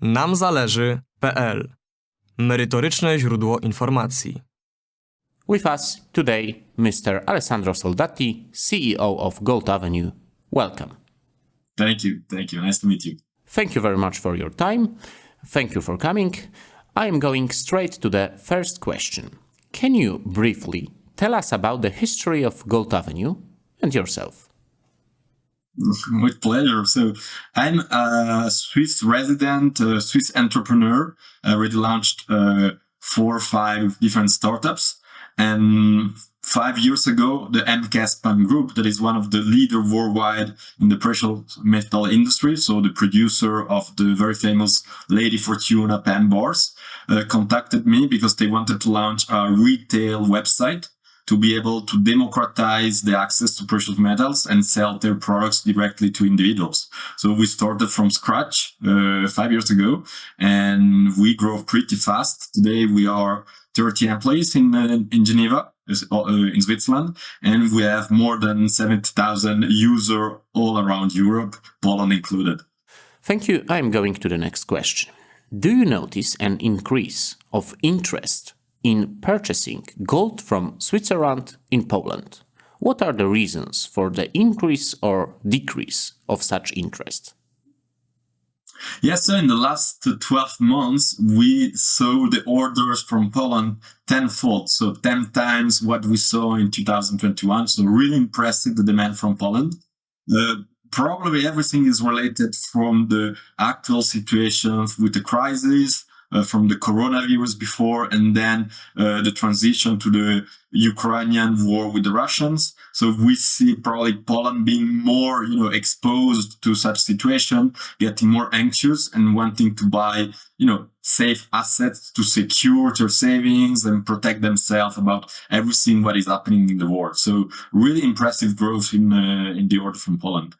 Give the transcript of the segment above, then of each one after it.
namzależy.pl Merytoryczne źródło informacji. With us today, Mr. Alessandro Soldati, CEO of Gold Avenue. Welcome. Thank you. Thank you. Nice to meet you. Thank you very much for your time. Thank you for coming. I am going straight to the first question. Can you briefly tell us about the history of Gold Avenue and yourself? With pleasure. So, I'm a Swiss resident, a Swiss entrepreneur. I already launched uh, four or five different startups. And five years ago, the MKSPAN Group, that is one of the leader worldwide in the precious metal industry, so the producer of the very famous Lady Fortuna pen bars, uh, contacted me because they wanted to launch a retail website to be able to democratize the access to precious metals and sell their products directly to individuals. So we started from scratch uh, five years ago and we grew pretty fast. Today we are 30 employees in, uh, in Geneva, uh, in Switzerland, and we have more than 70,000 users all around Europe, Poland included. Thank you. I'm going to the next question. Do you notice an increase of interest in purchasing gold from Switzerland in Poland? What are the reasons for the increase or decrease of such interest? Yes, so in the last 12 months, we saw the orders from Poland tenfold, so 10 times what we saw in 2021. So really impressive, the demand from Poland. Uh, probably everything is related from the actual situation with the crisis, uh, from the coronavirus before and then uh, the transition to the Ukrainian war with the Russians. So we see probably Poland being more, you know, exposed to such situation, getting more anxious and wanting to buy, you know, safe assets to secure their savings and protect themselves about everything what is happening in the world. So really impressive growth in uh, in the order from Poland.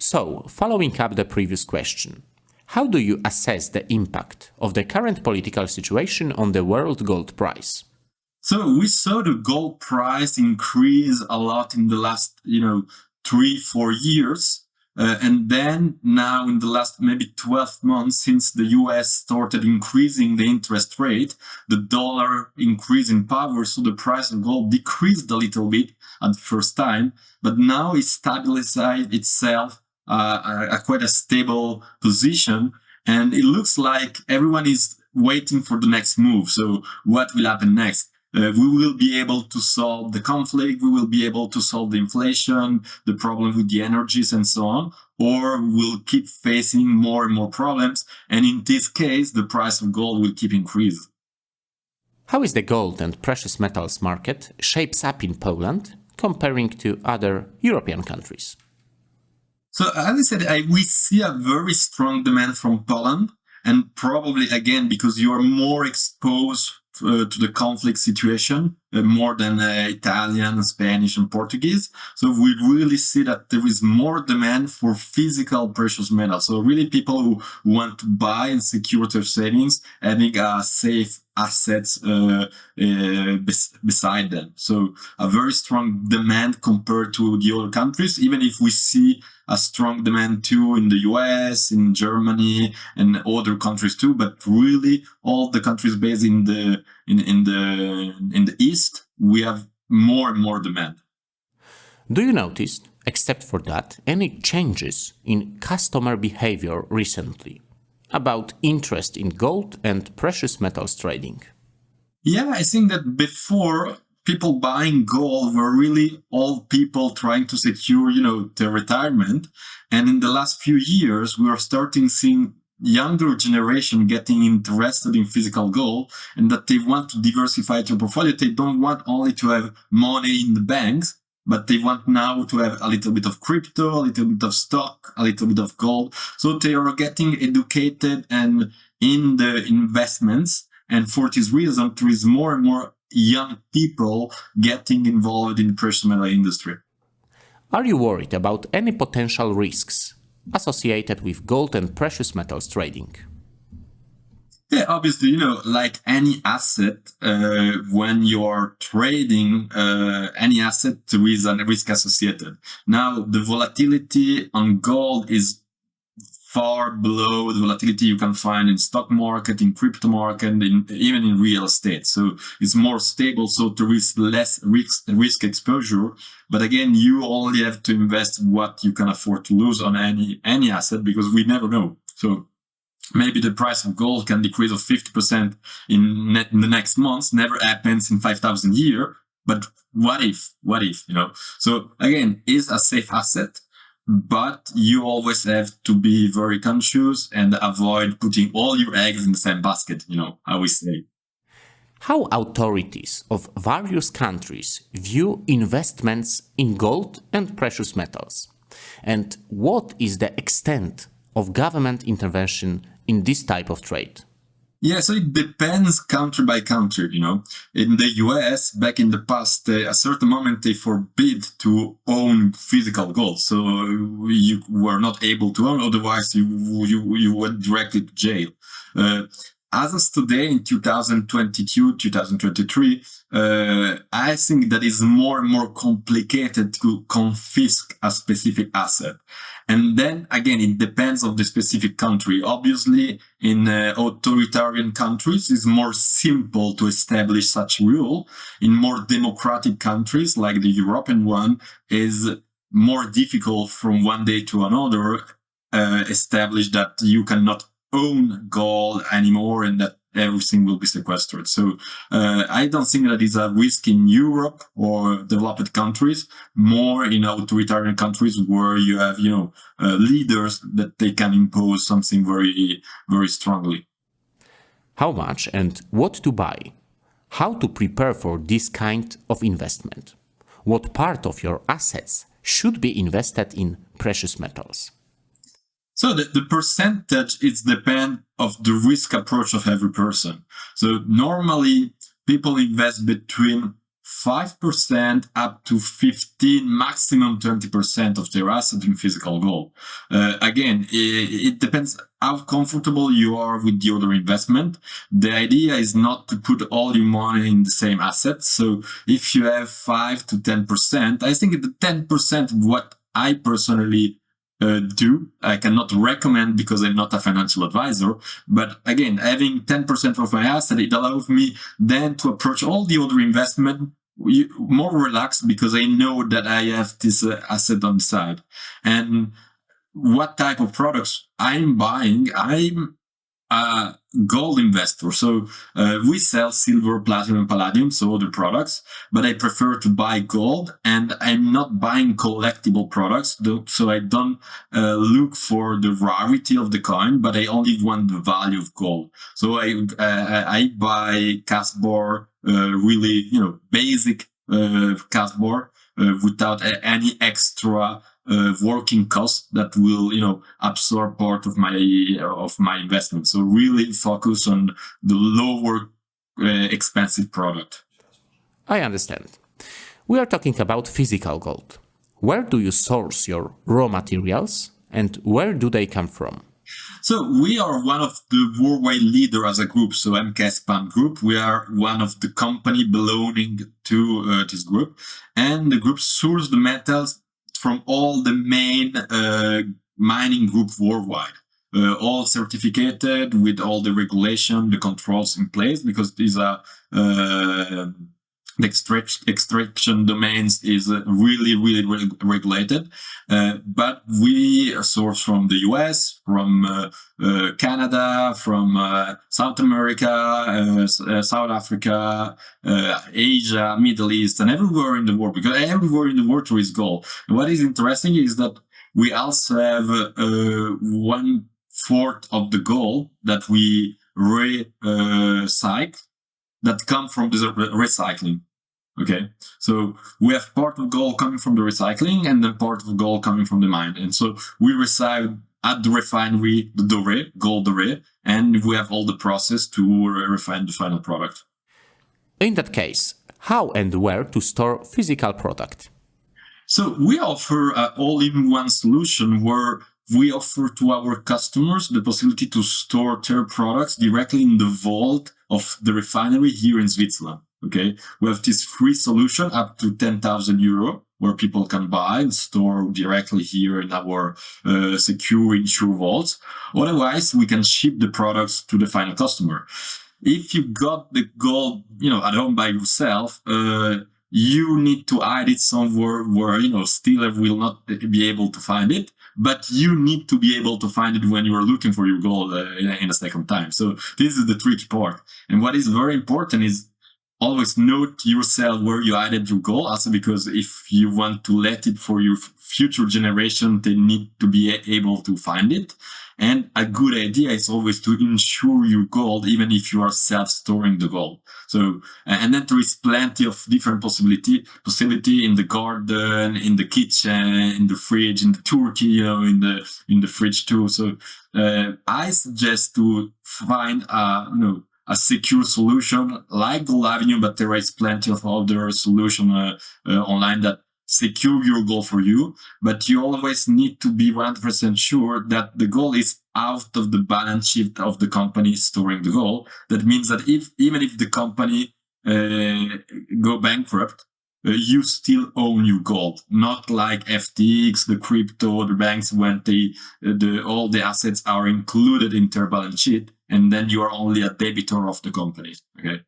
So, following up the previous question, how do you assess the impact of the current political situation on the world gold price? So we saw the gold price increase a lot in the last, you know, three, four years. Uh, and then now in the last maybe 12 months since the US started increasing the interest rate, the dollar increased in power. So the price of gold decreased a little bit at the first time, but now it stabilized itself uh, a, quite a stable position. And it looks like everyone is waiting for the next move. So what will happen next? Uh, we will be able to solve the conflict. We will be able to solve the inflation, the problem with the energies and so on, or we'll keep facing more and more problems. And in this case, the price of gold will keep increasing. How is the gold and precious metals market shapes up in Poland comparing to other European countries? So as I said, I, we see a very strong demand from Poland, and probably again because you are more exposed uh, to the conflict situation more than uh, Italian, Spanish, and Portuguese. So we really see that there is more demand for physical precious metals. So really people who want to buy and secure their savings, having a safe assets uh, uh, bes- beside them. So a very strong demand compared to the other countries, even if we see a strong demand too in the US, in Germany, and other countries too. But really, all the countries based in the in, in the in the east we have more and more demand. Do you notice, except for that, any changes in customer behavior recently about interest in gold and precious metals trading? Yeah, I think that before people buying gold were really old people trying to secure, you know, their retirement. And in the last few years, we are starting seeing younger generation getting interested in physical gold and that they want to diversify their portfolio. They don't want only to have money in the banks, but they want now to have a little bit of crypto, a little bit of stock, a little bit of gold. So they are getting educated and in the investments. And for this reason, there is more and more young people getting involved in the precious metal industry. Are you worried about any potential risks associated with gold and precious metals trading. Yeah, obviously, you know, like any asset, uh, when you're trading uh, any asset, there is a risk associated. Now, the volatility on gold is far below the volatility you can find in stock market, in crypto market, in, even in real estate. So it's more stable, so there is less risk risk exposure. But again, you only have to invest what you can afford to lose on any any asset because we never know. So maybe the price of gold can decrease of 50% in, in the next months never happens in 5000 year but what if what if you know so again is a safe asset but you always have to be very conscious and avoid putting all your eggs in the same basket you know i would say How authorities of various countries view investments in gold and precious metals? And what is the extent of government intervention in this type of trade? Yeah, so it depends country by country, you know. In the US, back in the past, uh, a certain moment they forbid to own physical gold. So you were not able to own, otherwise you you, you went directly to jail. Uh, as of today in 2022 2023 uh, i think that is more and more complicated to confiscate a specific asset. And then again it depends of the specific country. Obviously in uh, authoritarian countries it's more simple to establish such rule. In more democratic countries like the european one is more difficult from one day to another uh, establish that you cannot own gold anymore and that everything will be sequestered. So uh, I don't think that is a risk in Europe or developed countries, more in authoritarian countries where you have, you know, uh, leaders that they can impose something very, very strongly. How much and what to buy? How to prepare for this kind of investment? What part of your assets should be invested in precious metals? So the, the percentage is depend of the risk approach of every person. So normally people invest between 5% up to 15, maximum 20% of their asset in physical gold. Uh, again, it, it, depends how comfortable you are with the other investment. The idea is not to put all your money in the same asset. So if you have 5 to 10%, I think the 10% what I personally uh, do. I cannot recommend because I'm not a financial advisor. But again, having 10% of my asset, it allows me then to approach all the other investment more relaxed because I know that I have this uh, asset on the side. And what type of products I'm buying, I'm gold investor. So uh, we sell silver, platinum, and palladium, so other products, but I prefer to buy gold and I'm not buying collectible products. So I don't uh, look for the rarity of the coin, but I only want the value of gold. So I, uh, I buy Casper, uh, really, you know, basic uh, Casper uh, without any extra uh, working cost that will you know absorb part of my of my investment. So really focus on the lower uh, expensive product. I understand. We are talking about physical gold. Where do you source your raw materials and where do they come from? So we are one of the worldwide leader as a group. So MKS PAN Group, we are one of the company belonging to uh, this group, and the group source the metals from all the main uh, mining groups worldwide. Uh, all certificated with all the regulation, the controls in place, because these are uh, the extract- extraction domains is really, really, really regulated. Uh, but we source from the US, from uh, uh, Canada, from uh, South America, uh, uh, South Africa, Asia, Middle East, and everywhere in the world, because everywhere in the world there is gold. And what is interesting is that we also have one fourth of the gold that we recycle that come from the recycling. Okay, so we have part of gold coming from the recycling and then part of gold coming from the mine. And so we receive at the refinery the doré, gold doré, and we have all the process to refine the final product. In that case, how and where to store physical product? So we offer an all-in-one solution where we offer to our customers the possibility to store their products directly in the vault of the refinery here in Switzerland. Okay, we have this free solution up to 10,000 euro where people can buy and store directly here in our uh, secure insure vaults. Otherwise, we can ship the products to the final customer. If you got the gold, you know, at home by yourself, uh, you need to hide it somewhere where you know stealer will not be able to find it but you need to be able to find it when you are looking for your goal uh, in a second time. So this is the tricky part. And what is very important is always note yourself where you added your goal also because if you want to let it for your future generation they need to be able to find it. And a good idea is always to insure your gold even if you are self-storing the gold so and then there is plenty of different possibility possibility in the garden in the kitchen in the fridge in the turkey you know in the in the fridge too. So uh, i suggest to find a you know a secure solution like Gold Avenue, but there is plenty of other solution uh, uh, online that secure your goal for you. But you always need to be 100% sure that the goal is out of the balance sheet of the company storing the goal. That means that if even if the company uh, go bankrupt, uh, you still own your gold, not like FTX, the crypto, the banks when they, uh, the all the assets are included in their balance sheet and then you are only a debitor of the company. Okay.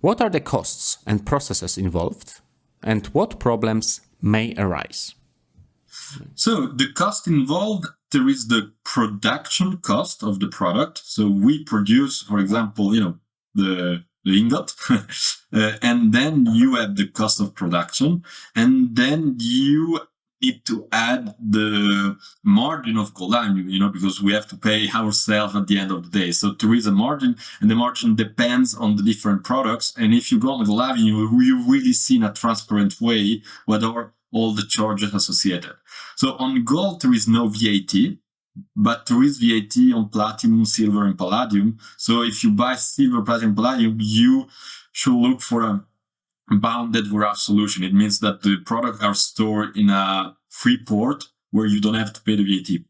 What are the costs and processes involved, and what problems may arise? So the cost involved, there is the production cost of the product. So we produce, for example, you know, the the ingot, uh, and then you have the cost of production, and then you need to add the margin of Avenue, you know, because we have to pay ourselves at the end of the day. So there is a margin, and the margin depends on the different products. And if you go on Gold Avenue, you really see in a transparent way what are all the charges associated. So on gold, there is no VAT, but there is VAT on platinum, silver, and palladium. So if you buy silver, platinum, palladium, you should look for a bounded warehouse solution. It means that the products are stored in a free port where you don't have to pay the VAT.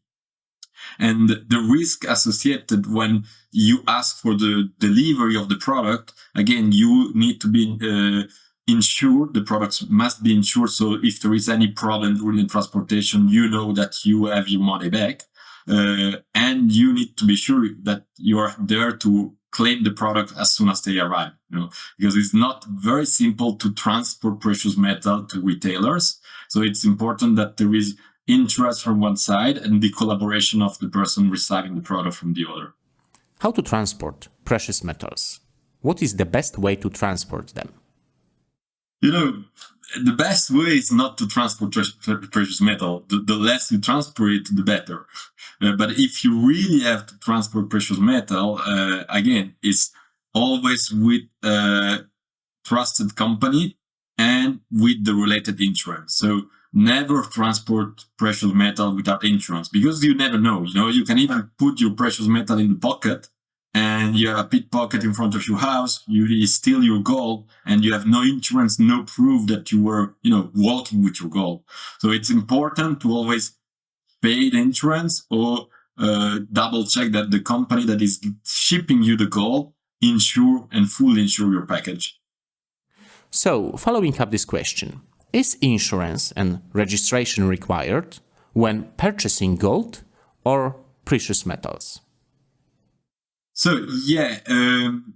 And the risk associated when you ask for the delivery of the product, again, you need to be uh, insured. The products must be insured. So if there is any problem during transportation, you know that you have your money back. Uh, and you need to be sure that you are there to claim the product as soon as they arrive you know because it's not very simple to transport precious metal to retailers. So it's important that there is interest from one side and the collaboration of the person receiving the product from the other. How to transport precious metals? What is the best way to transport them you know the best way is not to transport precious metal. The, the less you transport it, the better. Uh, but if you really have to transport precious metal, uh, again, it's always with a trusted company and with the related insurance. So never transport precious metal without insurance because you never know. You know, you can even put your precious metal in the pocket and you have a pickpocket in front of your house, you steal your gold, and you have no insurance, no proof that you were, you know, walking with your gold. So it's important to always pay the insurance or uh, double check that the company that is shipping you the gold insure and fully insure your package. So, following up this question, is insurance and registration required when purchasing gold or precious metals? So yeah, um,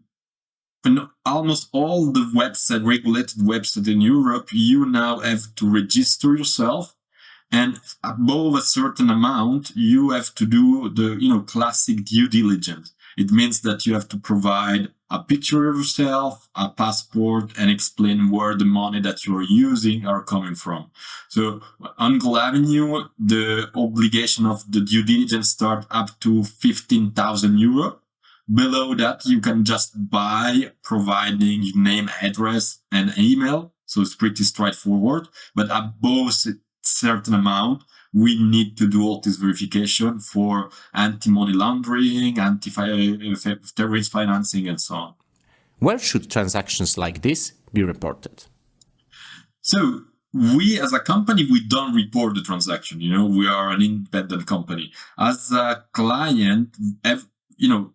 almost all the website regulated website in Europe, you now have to register yourself, and above a certain amount, you have to do the you know classic due diligence. It means that you have to provide a picture of yourself, a passport, and explain where the money that you're using are coming from. So on Gold Avenue, the obligation of the due diligence start up to 15,000 euro Below that, you can just buy providing your name, address, and email. So it's pretty straightforward. But above a certain amount, we need to do all this verification for anti-money laundering, anti-terrorist uh, uh, financing, and so on. Where should transactions like this be reported? So we as a company we don't report the transaction you know we are an independent company as a client you know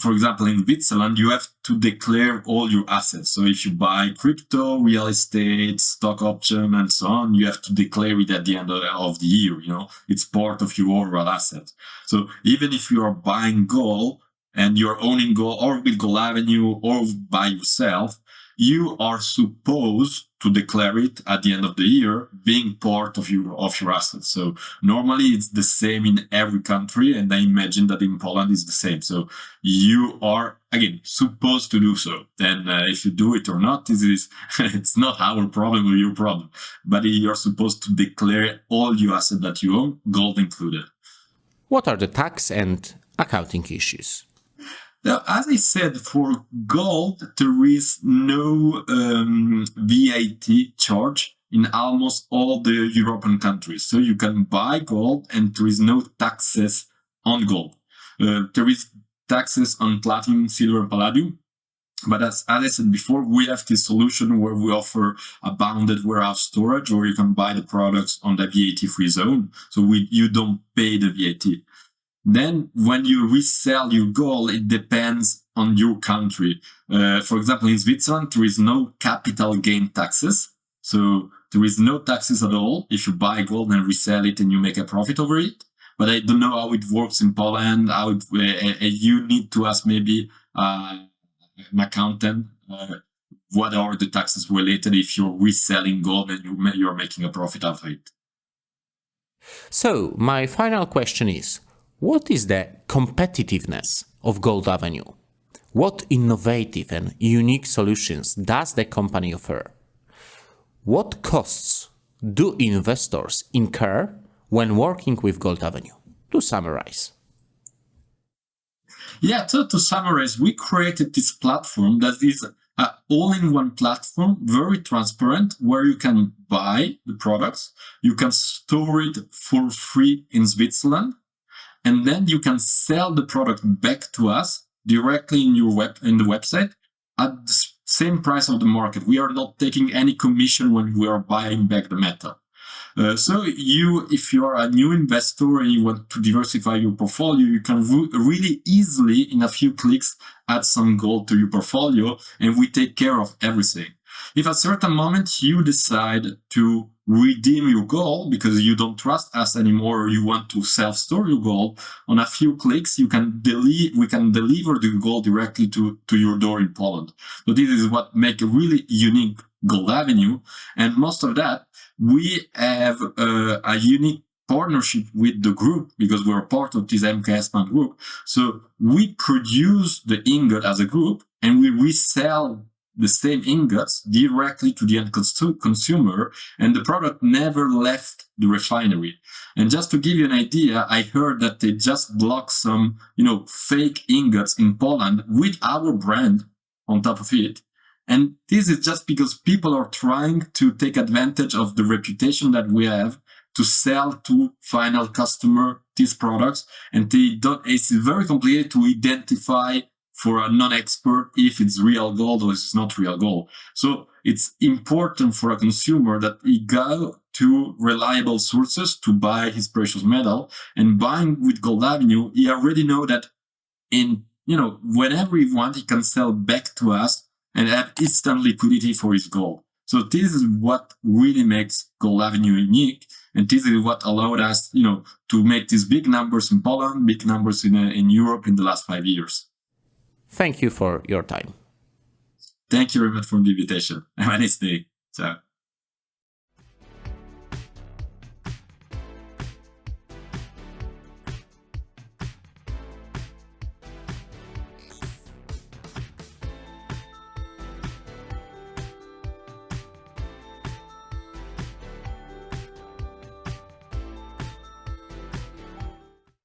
for example, in Switzerland, you have to declare all your assets. So if you buy crypto, real estate, stock option, and so on, you have to declare it at the end of the year. You know, it's part of your overall asset. So even if you are buying gold and you're owning gold or with Gold Avenue or by yourself, you are supposed to declare it at the end of the year being part of your of your assets so normally it's the same in every country and i imagine that in poland is the same. So you are again supposed to do so. Then uh, if you do it or not this is it's not our problem or your problem. But you're supposed to declare all your assets that you own gold included. What are the tax and accounting issues now, as I said, for gold, there is no um, VAT charge in almost all the European countries. So you can buy gold and there is no taxes on gold. Uh, there is taxes on platinum, silver, and palladium. But as, I said before, we have this solution where we offer a bounded warehouse storage or you can buy the products on the VAT free zone. So we, you don't pay the VAT. Then when you resell your gold, it depends on your country. Uh, for example, in Switzerland, there is no capital gain taxes. So there is no taxes at all if you buy gold and resell it and you make a profit over it. But I don't know how it works in Poland. How it, uh, uh you need to ask maybe uh, an accountant uh, what are the taxes related if you're reselling gold and you, you're making a profit out of it. So my final question is what is the competitiveness of Gold Avenue? What innovative and unique solutions does the company offer? What costs do investors incur when working with Gold Avenue? To summarize. Yeah, to, to summarize, we created this platform that is an all-in-one platform, very transparent, where you can buy the products, you can store it for free in Switzerland, and then you can sell the product back to us directly in your web in the website at the same price of the market. We are not taking any commission when we are buying back the metal. Uh, so you, if you are a new investor and you want to diversify your portfolio, you can re- really easily, in a few clicks, add some gold to your portfolio, and we take care of everything. If at a certain moment you decide to redeem your gold because you don't trust us anymore or you want to self-store your gold on a few clicks you can delete we can deliver the gold directly to to your door in poland. So this is what make a really unique gold avenue and most of that we have uh, a unique partnership with the group because we're part of this mks man group. So we produce the ingot as a group and we resell the same ingots directly to the end consumer and the product never left the refinery. And just to give you an idea i heard that they just blocked some you know fake ingots in poland with our brand on top of it. And this is just because people are trying to take advantage of the reputation that we have to sell to final customer these products and they don't it's very complicated to identify for a non-expert if it's real gold or it's not real gold. So it's important for a consumer that he go to reliable sources to buy his precious metal and buying with Gold Avenue, he already know that in, you know, whenever he want, he can sell back to us and have instant liquidity for his gold. So this is what really makes Gold Avenue unique. And this is what allowed us, you know, to make these big numbers in Poland, big numbers in, uh, in Europe in the last five years. Thank you for your time. Thank you very much for the invitation. Have a nice day. Ciao.